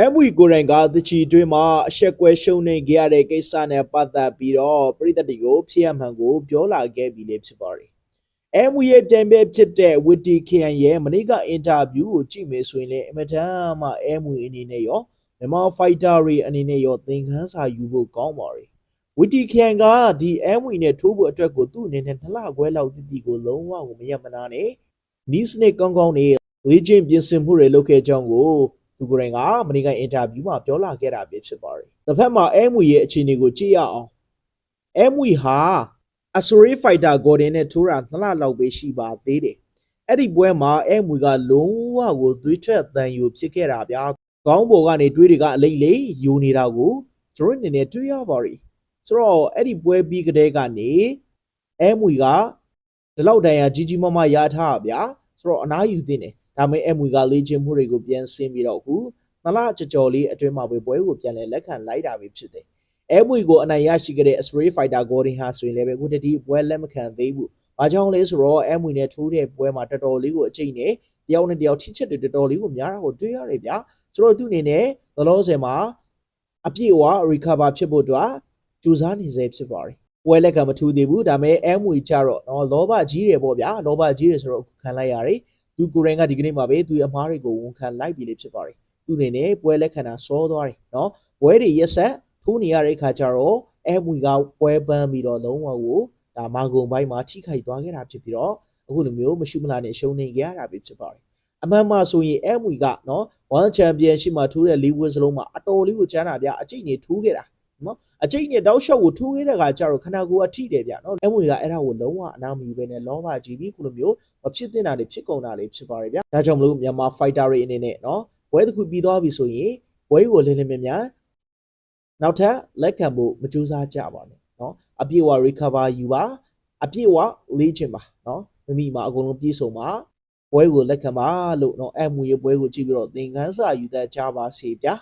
အမွေကိုယ်တိုင်ကတချီတွင်းမှာအဆက်ကွဲရှုံနေကြရတဲ့ကိစ္စနဲ့ပတ်သက်ပြီးတော့ပြည်သက်တွေကိုဖြစ်အမှန်ကိုပြောလာခဲ့ပြီးလေဖြစ်ပါတယ်။အမွေရဲ့တိုင်ပဲဖြစ်တဲ့ဝီတီခန်ရဲ့မနေ့ကအင်တာဗျူးကိုကြည့်မယ်ဆိုရင်လည်းအမတန်မှအမွေအနေနဲ့ရောမြန်မာဖိုက်တာတွေအနေနဲ့ရောသင်ခန်းစာယူဖို့ကောင်းပါတယ်။ဝီတီခန်ကဒီအမွေနဲ့ထိုးဖို့အတွက်ကိုသူ့အနေနဲ့နှစ်လခွဲလောက်တည်တည်ကိုလုံးဝကိုမရမနာနဲ့နီးစနစ်ကောင်းကောင်းနဲ့လေ့ကျင့်ပြင်ဆင်မှုတွေလုပ်ခဲ့ကြောင်းကို သူကိုယ်တိုင်ကမနေ့ကအင်တာဗျူးမှာပြောလာခဲ့တာပဲဖြစ်ပါတယ်။တစ်ဖက်မှာအဲမွေရဲ့အခြေအနေကိုကြည့်ရအောင်။အဲမွေဟာအဆူရီဖိုက်တာဂေါ်ဒင်နဲ့ထိုးတာနှစ်လလောက်ပဲရှိပါသေးတယ်။အဲ့ဒီပွဲမှာအဲမွေကလုံးဝကိုသွေးထွက်တန်ယူဖြစ်ခဲ့တာဗျာ။ခေါင်းပေါ်ကနေတွေးတွေကအလိမ့်လိမ့်ယူနေတာကိုကျွန်တော်အနေနဲ့တွေ့ရပါတယ်။ဆိုတော့အဲ့ဒီပွဲပြီးကတည်းကနေအဲမွေကဒီလောက်တန်ရာကြီးကြီးမားမားရထားတာဗျာ။ဆိုတော့အနားယူသင့်တယ်။ ဒါပေမဲ့အဲမွေကလေ့ကျင့်မှုတွေကိုပြန်ဆင်းပြီးတော့အခုနလကြော်ကြော်လေးအတွင်းမှာပဲပွဲကိုပြန်လဲလက်ခံလိုက်တာပဲဖြစ်တယ်။အဲမွေကိုအနိုင်ရရှိခဲ့တဲ့ Stray Fighter Golden ဟာဆိုရင်လည်းပဲအခုတတိပွဲလက်မခံသေးဘူး။ဘာကြောင့်လဲဆိုတော့အဲမွေနဲ့ထိုးတဲ့ပွဲမှာတော်တော်လေးကိုအကျိတ်နဲ့တယောက်နဲ့တယောက်ထိချက်တွေတော်တော်လေးကိုများတာကိုတွေ့ရတယ်ဗျာ။ဆိုတော့သူ့အနေနဲ့သလောဆယ်မှာအပြည့်အဝ recover ဖြစ်ဖို့အတွက်ကြိုးစားနေစေဖြစ်ပါတယ်။ပွဲလက်ခံမထူးသေးဘူးဒါပေမဲ့အဲမွေကြတော့နော်လောဘကြီးတယ်ပေါ့ဗျာ။လောဘကြီးတယ်ဆိုတော့အခုခံလိုက်ရတယ်။ သူကိုယ်တိုင်ကဒီကနေ့မှာပဲသူ့ရဲ့အမားတွေကိုဝန်ခံလိုက်ပြီလေဖြစ်ပါတယ်။သူ့အနေနဲ့ပွဲလက်ခံတာစောသွားတယ်နော်ပွဲတွေရက်ဆက်ထိုးနေရတဲ့ခါကျတော့အဲမွေကပွဲပန်းပြီးတော့လုံးဝကိုဒါမာဂုံဘိုင်းမှာထိခိုက်သွားခဲ့တာဖြစ်ပြီးတော့အခုလိုမျိုးမရှိမလားနဲ့ရှုံးနေကြရတာပဲဖြစ်ပါတယ်အမှန်မှဆိုရင်အဲမွေကနော် World Championship မှာထိုးတဲ့လီဝစ်စလုံးမှာအတော်လေးကိုချမ်းတာဗျအကျိတ်နေထိုးခဲ့တာ နော်အကျိတ်နဲ့တောက်လျှောက်ကိုထိုးခဲ့တဲ့ခါကျတော့ခန္ဓာကိုယ်ကထိတယ်ဗျနော်အဲမွေကအဲ့ဒါကိုလုံးဝအနာမယူပဲနဲ့လောဘကြီးပြီးခုလိုမျိုးမဖြစ်သင့်တာတွေဖြစ်ကုန်တာတွေဖြစ်ပါတယ်ဗျဒါကြောင့်မလို့မြန်မာ fighter တွေအနေနဲ့နော် ပွဲတစ်ခုပြီးသွားပြီဆိုရင်ပွဲကိုလင်းလင်းမြမြနောက်ထပ်လက်ခံဖို့မကြိုးစားကြပါနဲ့เนาะအပြည့်အဝ recover ယူပါအပြည့်အဝလေ့ကျင့်ပါเนาะမိမိမှာအကုန်လုံးပြည့်စုံပါပွဲကိုလက်ခံပါလို့เนาะအမှုရပွဲကိုကြည့်ပြီးတော့သင်ခန်းစာယူတတ်ကြပါစေဗျာ